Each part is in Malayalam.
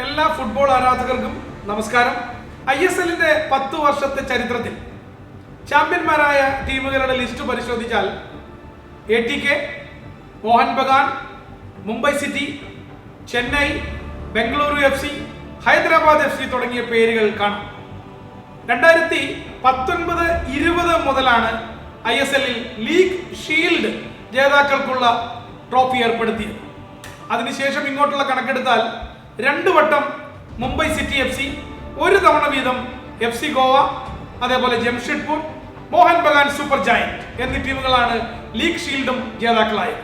എല്ലാ ഫുട്ബോൾ ആരാധകർക്കും നമസ്കാരം. ഐ എസ് എല്ലിന്റെ പത്ത് വർഷത്തെ ചരിത്രത്തിൽ ചാമ്പ്യന്മാരായ ടീമുകളുടെ ലിസ്റ്റ് പരിശോധിച്ചാൽ A T K Mohun Bagan Mumbai city Chennai Bengaluru F C Hyderabad F C തുടങ്ങിയ പേരുകൾ കാണാം. രണ്ടായിരത്തി പത്തൊൻപത് ഇരുപത് മുതലാണ് ഐ എസ് എല്ലിൽ ലീഗ് ഷീൽഡ് ജേതാക്കൾക്കുള്ള ട്രോഫി ഏർപ്പെടുത്തിയത്. അതിനുശേഷം ഇങ്ങോട്ടുള്ള കണക്കെടുത്താൽ രണ്ട് വട്ടം മുംബൈ സിറ്റി എഫ് സി ഒരു തവണ വീതം എഫ് സി ഗോവ അതേപോലെ ജംഷഡ്പൂർ മോഹൻ ബഗാൻ സൂപ്പർ ജയന്റ് എന്നീ ടീമുകളാണ് ലീഗ് ഷീൽഡും ജേതാക്കളായത്.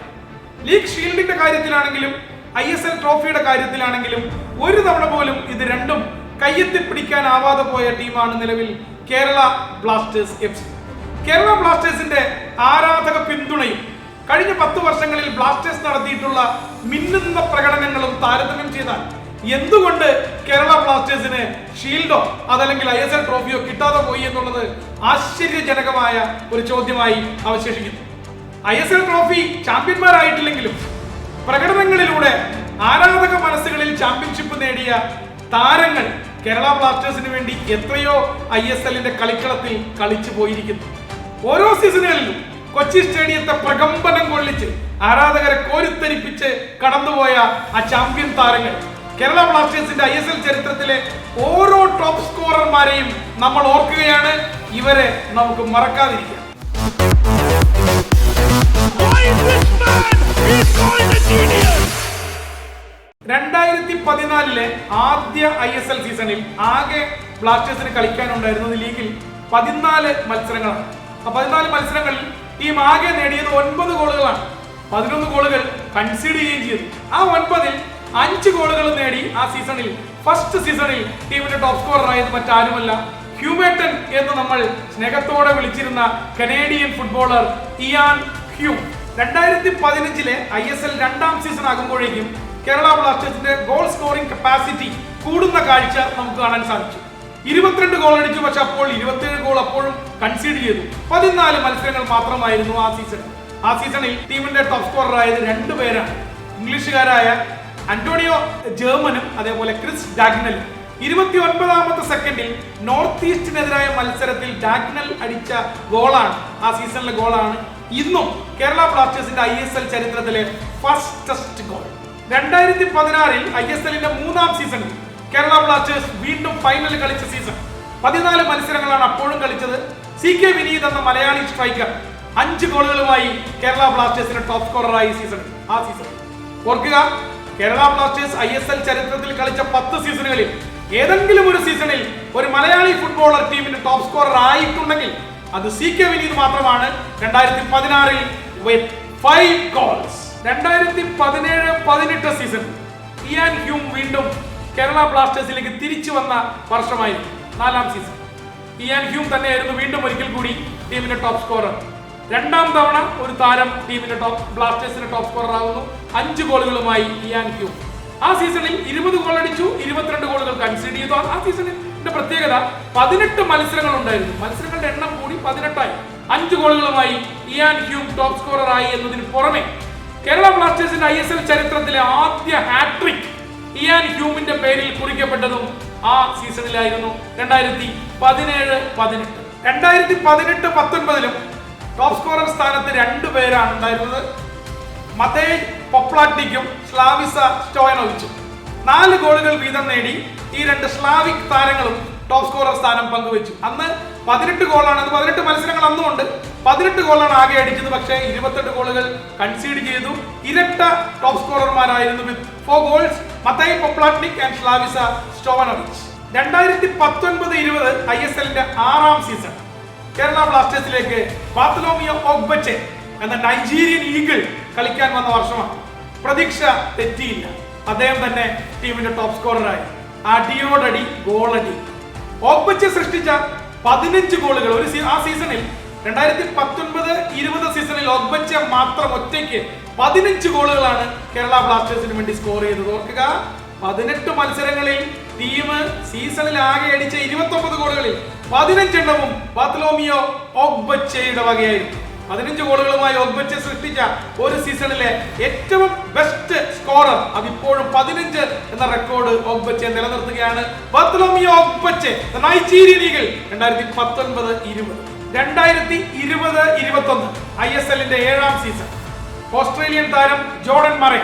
ലീഗ് ഷീൽഡിന്റെ കാര്യത്തിലാണെങ്കിലും ഐ എസ് എൽ ട്രോഫിയുടെ കാര്യത്തിലാണെങ്കിലും ഒരു തവണ പോലും ഇത് രണ്ടും കയ്യെത്തിപ്പിടിക്കാനാവാതെ പോയ ടീമാണ് നിലവിൽ Kerala blasters F C. Kerala ബ്ലാസ്റ്റേഴ്സിന്റെ ആരാധക പിന്തുണയും കഴിഞ്ഞ പത്ത് വർഷങ്ങളിൽ ബ്ലാസ്റ്റേഴ്സ് നടത്തിയിട്ടുള്ള മിന്നുന്ന പ്രകടനങ്ങളും താരതമ്യം ചെയ്താൽ എന്തുകൊണ്ട് കേരള ബ്ലാസ്റ്റേഴ്സിന് ഷീൽഡോ അതല്ലെങ്കിൽ ഐ എസ് എൽ ട്രോഫിയോ കിട്ടാതെ പോയി എന്നുള്ളത് ആശ്ചര്യജനകമായ ഒരു ചോദ്യമായി അവശേഷിക്കുന്നു. ഐ എസ് എൽ ട്രോഫി ചാമ്പ്യന്മാരായിട്ടില്ലെങ്കിലും പ്രകടനങ്ങളിലൂടെ ആരാധക മനസ്സുകളിൽ ചാമ്പ്യൻഷിപ്പ് നേടിയ താരങ്ങൾ കേരള ബ്ലാസ്റ്റേഴ്സിന് വേണ്ടി എത്രയോ ഐ എസ് എല്ലിന്റെ കളിക്കളത്തിൽ കളിച്ചു പോയിരിക്കുന്നു. ഓരോ സീസണുകളിലും കൊച്ചി സ്റ്റേഡിയത്തെ പ്രകമ്പനം കൊള്ളിച്ച് ആരാധകരെ കോരിത്തരിപ്പിച്ച് കടന്നുപോയ ആ ചാമ്പ്യൻ താരങ്ങൾ കേരള ബ്ലാസ്റ്റേഴ്സിന്റെ ഐ എസ് എൽ ചരിത്രത്തിലെ ഓരോ ടോപ്പ് സ്കോറർമാരെയും നമ്മൾ ഓർക്കുകയാണ്. ഇവരെ നമുക്ക് മറക്കാതിരിക്കാം! രണ്ടായിരത്തി പതിനാലിലെ ആദ്യ ഐ എസ് എൽ സീസണിൽ ആകെ ബ്ലാസ്റ്റേഴ്സിന് കളിക്കാനുണ്ടായിരുന്നത് ലീഗിൽ പതിനാല് മത്സരങ്ങളാണ്. ആ പതിനാല് മത്സരങ്ങളിൽ ടീം ആകെ നേടിയത് ഒൻപത് ഗോളുകളാണ്. പതിനൊന്ന് ഗോളുകൾ കൺസീഡ് ചെയ്യുകയും ചെയ്തു. ആ ഒൻപതിൽ അഞ്ച് ഗോളുകൾ നേടി ആ സീസണിൽ ഫസ്റ്റ് സീസണിൽ ടീമിന്റെ ടോപ്പ് സ്കോറർ ആയത് മറ്റാരുമല്ല ഹ്യൂമേട്ടൻ എന്ന് നമ്മൾ സ്നേഹത്തോടെ വിളിച്ചിരുന്ന കനേഡിയൻ ഫുട്ബോളർ ഇയാൻ ഹ്യൂ. രണ്ടായിരത്തി പതിനഞ്ചിലെ ഐ എസ് എൽ രണ്ടാം സീസൺ ആകുമ്പോഴേക്കും കേരള ബ്ലാസ്റ്റേഴ്സിന്റെ ഗോൾ സ്കോറിംഗ് കപ്പാസിറ്റി കൂടുന്ന കാഴ്ച നമുക്ക് കാണാൻ സാധിച്ചു. ഇരുപത്തിരണ്ട് ഗോൾ അടിച്ചു പക്ഷെ അപ്പോൾ ഇരുപത്തിയേഴ് ഗോൾ അപ്പോഴും കൺസീഡ് ചെയ്തു. പതിനാല് മത്സരങ്ങൾ മാത്രമായിരുന്നു ആ സീസൺ ആ സീസണിൽ ടീമിന്റെ ടോപ്പ് രണ്ടു പേരാണ്. ഇംഗ്ലീഷുകാരായ അന്റോണിയോ ജേർമനും അതേപോലെ ക്രിസ് ഡാഗ്നലും ഇരുപത്തി ഒൻപതാമത്തെ സെക്കൻഡിൽ നോർത്ത് ഈസ്റ്റിനെതിരായ മത്സരത്തിൽ ഡാഗ്നൽ അടിച്ച ഗോളാണ്. ആ സീസണിലെ ഗോളാണ്. ഇന്നും കേരള ബ്ലാസ്റ്റേഴ്സിന്റെ ഐ എസ് എൽ ചരിത്രത്തിലെ ഫസ്റ്റസ്റ്റ് ഗോൾ. രണ്ടായിരത്തി പതിനാറിൽ ഐ എസ് എല്ലിന്റെ മൂന്നാം സീസണിൽ കേരള ബ്ലാസ്റ്റേഴ്സ് വീണ്ടും ഫൈനൽ കളിച്ച സീസൺ. പതിനാല് മത്സരങ്ങളാണ് അപ്പോഴും കളിച്ചത്. സി കെ വിനീത് എന്ന മലയാളി സ്ട്രൈക്കർ അഞ്ച് ഗോളുകളുമായി കേരള ബ്ലാസ്റ്റേഴ്സിന്റെ ടോപ്പ് സ്കോററായി സീസൺ ആ സീസൺ. ഓർക്കുക Kerala blasters I S L ചരിത്രത്തിൽ കളിച്ച പത്ത് സീസണുകളിൽ ഏതെങ്കിലും ഒരു സീസണിൽ ഒരു മലയാളി ഫുട്ബോളർ ടീമിന്റെ ടോപ്പ് സ്കോറർ ആയിട്ടുണ്ടെങ്കിൽ അത് സി കെ വിനീത് മാത്രമാണ്. രണ്ടായിരത്തി പതിനാറിൽ വിത്ത് ഫൈവ് ഗോൾസ് രണ്ടായിരത്തി പതിനേഴ് പതിനെട്ട് സീസൺ ഇയാൻ ഹ്യൂം വീണ്ടും കേരള ബ്ലാസ്റ്റേഴ്സിലേക്ക് തിരിച്ചു വന്ന വർഷമായിരുന്നു. നാലാം സീസൺ ഇയാൻ ഹ്യൂം തന്നെയായിരുന്നു വീണ്ടും ഒരിക്കൽ കൂടി ടീമിന്റെ ടോപ്പ് സ്കോറർ രണ്ടാം തവണ ഒരു താരം ടീമിന്റെ ടോപ്പ് ബ്ലാസ്റ്റേഴ്സിന്റെ ടോപ്പ് സ്കോറർ ആകുന്നു അഞ്ച് ഗോളുകളുമായി ഇയാൻ ക്യൂ ആ സീസണിൽ ഇരുപത് ഗോൾ അടിച്ചു ഇരുപത്തിരണ്ട് ഗോളുകൾ കൺസീഡ് ചെയ്തു. ആ സീസണിന്റെ പ്രത്യേകത പതിനെട്ട് മത്സരങ്ങൾ ഉണ്ടായിരുന്നു. മത്സരങ്ങളുടെ എണ്ണം കൂടി പതിനെട്ടായി. അഞ്ച് ഗോളുകളുമായി ഇയാൻ ഹ്യൂം ടോപ്പ് സ്കോറർ ആയി എന്നതിന് പുറമെ കേരള ബ്ലാസ്റ്റേഴ്സിന്റെ ഐ എസ് എൽ ചരിത്രത്തിലെ ആദ്യ ഹാട്രിക് ഇയാൻ ഹ്യൂമിന്റെ പേരിൽ കുറിക്കപ്പെട്ടതും ആ സീസണിലായിരുന്നു. രണ്ടായിരത്തി പതിനേഴ് പതിനെട്ട്. രണ്ടായിരത്തി പതിനെട്ട് പത്തൊൻപതിലും ടോപ്പ് സ്കോറർ സ്ഥാനത്ത് രണ്ടു പേരാണ് ഉണ്ടായിരുന്നത്. മതേ പൊപ്ലാറ്റിക്കും സ്ലാവിസ സ്റ്റോയനോവിച്ചും. നാല് ഗോളുകൾ വീതം നേടി ഈ രണ്ട് സ്ലാവിക് താരങ്ങളും ടോപ്പ് സ്കോറർ സ്ഥാനം പങ്കുവച്ചു. അന്ന് പതിനെട്ട് ഗോളാണ് അത് പതിനെട്ട് മത്സരങ്ങൾ അന്നും ഉണ്ട് പതിനെട്ട് ഗോളാണ് ആകെ അടിച്ചത് പക്ഷേ ഇരുപത്തെട്ട് ഗോളുകൾ കൺസീഡ് ചെയ്തു. ഇരട്ട top സ്കോറർമാരായിരുന്നു with four goals Matej Poplatnik and Slavisa Stojanovic രണ്ടായിരത്തി പത്തൊൻപത് ഇരുപത് ഐ എസ് എല്ലിന്റെ ആറാം സീസൺ കേരള ബ്ലാസ്റ്റേഴ്സിലേക്ക് ബാത്തലോമിയോ ഓഗ്ബച്ചെ എന്ന നൈജീരിയൻ ഈഗിൾ കളിക്കാൻ വന്ന വർഷമാണ്. പ്രതീക്ഷ തെറ്റിയില്ല. അദ്ദേഹം തന്നെ ടീമിന്റെ ടോപ്പ് സ്കോററായി അടിയോടടി ഗോളടി. ഓഗ്ബച്ചെ സൃഷ്ടിച്ച പതിനഞ്ച് ഗോളുകൾ ഒരു ആ സീസണിൽ രണ്ടായിരത്തി പത്തൊൻപത് ഇരുപത് സീസണിൽ ഒഗ്ബച്ച മാത്രം ഒറ്റയ്ക്ക് പതിനഞ്ച് ഗോളുകളാണ് കേരള ബ്ലാസ്റ്റേഴ്സിന് വേണ്ടി സ്കോർ ചെയ്തത്. ഓർക്കുക പതിനെട്ട് മത്സരങ്ങളിൽ ടീം സീസണിൽ ആകെ അടിച്ച ഇരുപത്തി ഗോളുകളിൽ പതിനഞ്ചെണ്ണവും ബാത്ലോമിയോ ഒഗ്ബച്ചയുടെ വകയായിരുന്നു പതിനഞ്ച് ഗോളുകളുമായി ഒഗ്ബച്ച സൃഷ്ടിച്ച ഒരു സീസണിലെ ഏറ്റവും ബെസ്റ്റ് സ്കോറർ അതിപ്പോഴും പതിനഞ്ച് എന്ന റെക്കോർഡ് ഒഗ്ബച്ച നിലനിർത്തുകയാണ്. ബർത്തലോമിയോ ഒഗ്ബച്ച് നൈജീരിയൻ ലീഗിൽ രണ്ടായിരത്തി പത്തൊൻപത് ഇരുപത്. രണ്ടായിരത്തി ഇരുപത് ഇരുപത്തി ഒന്ന് ഐ എസ് എല്ലിന്റെ ഏഴാം സീസൺ ഓസ്ട്രേലിയൻ താരം ജോർഡൻ മറേ.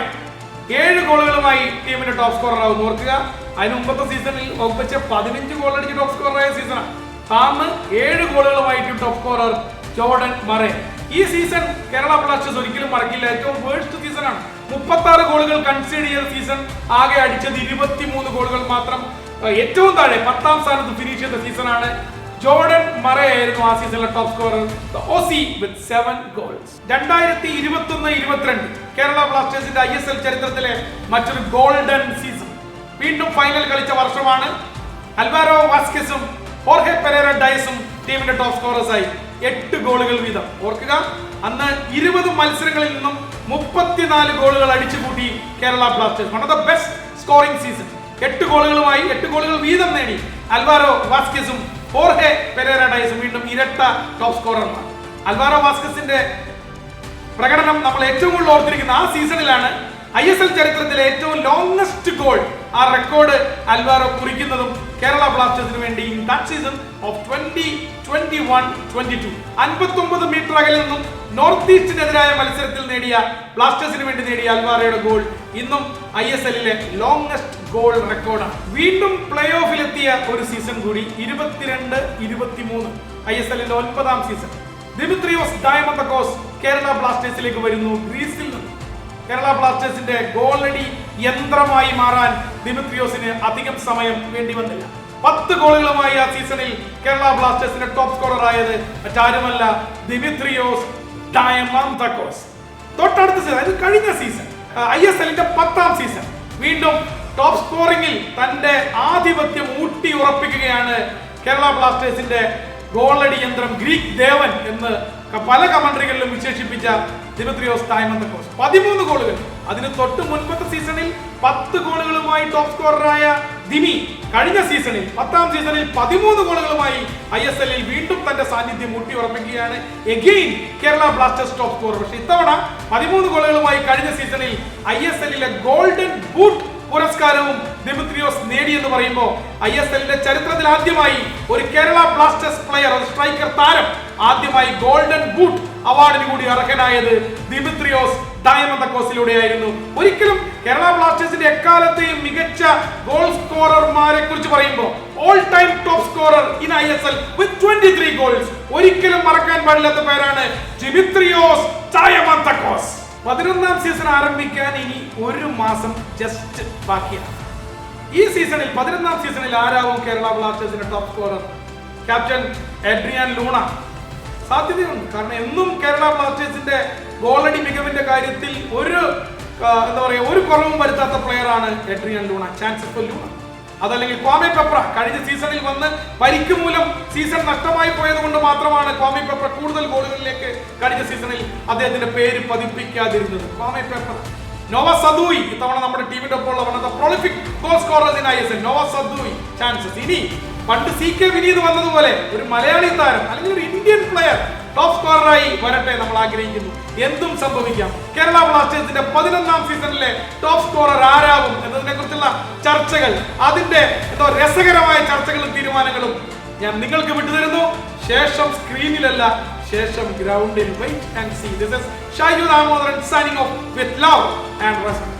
ഏഴ് ഗോളുകളുമായി ടീമിന്റെ ടോപ്പ് സ്കോറർ ആവുന്നു. ഓർക്കുക അതിന് മുമ്പത്തെ സീസണിൽ ഒപ്പിച്ച പതിനഞ്ച് ഗോൾ അടിച്ച് ടോപ്പ് സ്കോററായ സീസണാണ് താന്ന് ഏഴ് ഗോളുകളുമായിട്ട് ടോപ്പ് സ്കോറർ ജോർഡൻ മറേ. ഈ സീസൺ കേരള ബ്ലാസ്റ്റേഴ്സ് ഒരിക്കലും മറക്കില്ല. ഏറ്റവും വേഴ്സ്റ്റ് സീസണാണ് മുപ്പത്തി ആറ് ഗോളുകൾ കൺസീഡ് ചെയ്ത സീസൺ ആകെ അടിച്ചത് ഇരുപത്തിമൂന്ന് ഗോളുകൾ മാത്രം ഏറ്റവും താഴെ പത്താം സ്ഥാനത്ത് ഫിനിഷ് ചെയ്ത സീസണാണ് ജോർഡൻ മറേ ആയിരുന്നു ആ സീസണിലെ top scorer Aussie with seven goals രണ്ടായിരത്തി ഇരുപത്തി ഒന്ന് ഇരുപത്തിരണ്ട് കേരള ബ്ലാസ്റ്റേഴ്സിന്റെ ഐ എസ് എൽ ചരിത്രത്തിലെ മറ്റൊരു ഗോൾഡൻ സീസൺ വീണ്ടും ഫൈനൽ കളിച്ച വർഷമാണ് അൽവാരോ വാസ്കെസും ഹോർഹെ പെരേര ഡയസും ടീമിന്റെ ടോപ്പ് സ്കോറേഴ്സായി എട്ട് ഗോളുകൾ വീതം. ഓർക്കുക അന്ന് ഇരുപത് മത്സരങ്ങളിൽ നിന്നും മുപ്പത്തിനാല് ഗോളുകൾ അടിച്ചുകൂട്ടി Kerala blasters. One of the best scoring season എട്ട് ഗോളുകളുമായി എട്ട് ഗോളുകൾ വീതം നേടി അൽവാരോ വാസ്കസും ഹോർഹെ പെരേര ഡയസും വീണ്ടും ഇരട്ട ടോപ്പ് സ്കോറർമാർ അൽവാരോ വാസ്കസിന്റെ പ്രകടനം നമ്മൾ ഏറ്റവും കൂടുതൽ ഓർത്തിരിക്കുന്ന ആ സീസണിലാണ് ഐ എസ് എൽ ചരിത്രത്തിലെ ഏറ്റവും ലോങ്സ്റ്റ് ഗോൾ ആ റെക്കോർഡ് അൽവാറോ കുറിക്കുന്നതും കേരള ബ്ലാസ്റ്റേഴ്സിന് വേണ്ടി in that season of twenty twenty one twenty two അൻപത്തി മീറ്റർ അകലിൽ നിന്നും നോർത്ത് ഈസ്റ്റിനെതിരായ മത്സരത്തിൽ നേടിയ ബ്ലാസ്റ്റേഴ്സിന് വേണ്ടി നേടിയ അൽവാറയുടെ ഗോൾ ഇന്നും ഐ എസ് എല്ലിലെ ലോങ്സ്റ്റ് ഗോൾ റെക്കോർഡാണ് വീണ്ടും പ്ലേ ഓഫിലെത്തിയ ഒരു സീസൺ കൂടി ഇരുപത്തിരണ്ട് ഇരുപത്തിമൂന്ന്. ഐ എസ് എല്ലിന്റെ ഒൻപതാം സീസൺ ദിമിത്രിയോസ് ഡയമന്തക്കോസ് കേരള ബ്ലാസ്റ്റേഴ്സിലേക്ക് വരുന്നു ഗ്രീസിൽ നിന്ന്. കേരള ബ്ലാസ്റ്റേഴ്സിന്റെ ഗോളടി യന്ത്രമായി മാറാൻ ദിമിത്രിയോസിന് അധികം സമയം വേണ്ടി വന്നില്ല. പത്ത് ഗോളുകളുമായി ആ സീസണിൽ കേരള ബ്ലാസ്റ്റേഴ്സിന്റെ ടോപ്പ് സ്കോറർ ആയത് മറ്റാരുമല്ല ദിമിത്രിയോസ് ഡയമന്തക്കോസ് തൊട്ടടുത്ത സീസൺ അതായത് കഴിഞ്ഞ സീസൺ ഐ എസ് എല്ലിന്റെ പത്താം സീസൺ വീണ്ടും ടോപ്പ് സ്കോറിംഗിൽ തന്റെ ആധിപത്യം ഊട്ടി ഉറപ്പിക്കുകയാണ് കേരള ബ്ലാസ്റ്റേഴ്സിന്റെ ഗോളടി യന്ത്രം ഗ്രീക്ക് ദേവൻ എന്ന് പല കമന്ററികളിലും വിശേഷിപ്പിച്ച ദിമിത്രിയോസ് ഡയമന്തക്കോസ് പതിമൂന്ന് ഗോളുകൾ. അതിന് തൊട്ട് മുൻപത്തെ സീസണിൽ പത്ത് ഗോളുകളുമായി ടോപ്പ് സ്കോററായ ദിമി കഴിഞ്ഞ സീസണിൽ പത്താം സീസണിൽ പതിമൂന്ന് ഗോളുകളുമായി ഐ എസ് എല്ലിൽ വീണ്ടും തന്റെ സാന്നിധ്യം ഊട്ടി ഉറപ്പിക്കുകയാണ് again Kerala blasters top score പക്ഷേ ഇത്തവണ പതിമൂന്ന് ഗോളുകളുമായി കഴിഞ്ഞ സീസണിൽ ഐ എസ് എല്ലിലെ ഗോൾഡൻ ബൂട്ട് പുരസ്കാരവും ദിമിത്രിയോസ് നേടി എന്ന് പറയുമ്പോൾ ഐ എസ് എല്ലിന്റെ ചരിത്രത്തിൽ ആദ്യമായി ഒരു കേരള ബ്ലാസ്റ്റേഴ്സ് പ്ലെയർ ഒരു സ്ട്രൈക്കർ താരം ആദ്യമായി ഗോൾഡൻ ബൂട്ട് അവാർഡിന് കൂടി അർഹനായത് ദിമിത്രിയോസ് ഡയമന്തക്കോസിലൂടെയായിരുന്നു ഒരിക്കലും കേരള ബ്ലാസ്റ്റേഴ്സിന്റെ എക്കാലത്തെയും മികച്ച ഗോൾ സ്കോറർമാരെ കുറിച്ച് പറയുമ്പോൾ all time top scorer in I S L with twenty three goals ഒരിക്കലും മറക്കാൻ പാടില്ലാത്ത പേരാണ് ജിമിത്രിയോസ് ഡയമന്തക്കോസ് പതിനൊന്നാം സീസൺ ആരംഭിക്കാൻ ഇനി ഒരു മാസം ജസ്റ്റ് ബാക്കിയാണ്. ഈ സീസണിൽ പതിനൊന്നാം സീസണിൽ ആരാവും കേരള ബ്ലാസ്റ്റേഴ്സിന്റെ top scorer captain Adrian Luna സാധ്യതയുണ്ട്. കാരണം എന്നും കേരള ബ്ലാസ്റ്റേഴ്സിന്റെ ഗോളടി മികവിന്റെ കാര്യത്തിൽ ഒരു എന്താ പറയുക ഒരു കുറവും വരുത്താത്ത പ്ലെയർ ആണ് എഡ്രിയൻ ലൂണ. Chances Luna. അതല്ലെങ്കിൽ കോമി പെപ്ര കഴിഞ്ഞ സീസണിൽ വന്ന് പരിക്ക് മൂലം സീസൺ നഷ്ടമായി പോയത് കൊണ്ട് മാത്രമാണ് കോമി പെപ്ര കൂടുതൽ ഗോളുകളിലേക്ക് കഴിഞ്ഞ സീസണിൽ അദ്ദേഹത്തിന്റെ പേര് പതിപ്പിക്കാതിരുന്നത്. Kwame Peprah. നോവ സദൂയി ഇത്തവണ നമ്മുടെ ടീമിന്റെ ഒപ്പം ഉള്ള prolific goal scorers in I Noah Sadaoui chances ഇനി പണ്ട് സി കെ വിനീത് വന്നതുപോലെ ഒരു മലയാളി താരം അല്ലെങ്കിൽ ഒരു ഇന്ത്യൻ പ്ലെയർ ടോപ്പ് സ്കോററായി വരട്ടെ നമ്മൾ ആഗ്രഹിക്കുന്നു. എന്തും സംഭവിക്കാം. കേരള ബ്ലാസ്റ്റേഴ്സിന്റെ പതിനൊന്നാം സീസണിലെ ടോപ്പ് സ്കോറർ ആരാകും എന്നതിനെ കുറിച്ചുള്ള ചർച്ചകൾ അതിന്റെ എന്തോ രസകരമായ ചർച്ചകളും തീരുമാനങ്ങളും ഞാൻ നിങ്ങൾക്ക് വിട്ടുതരുന്നു. ശേഷം സ്ക്രീനിലല്ല ശേഷം ഗ്രൗണ്ടിൽ wait and see this is Shayu Damodaran signing off with love and respect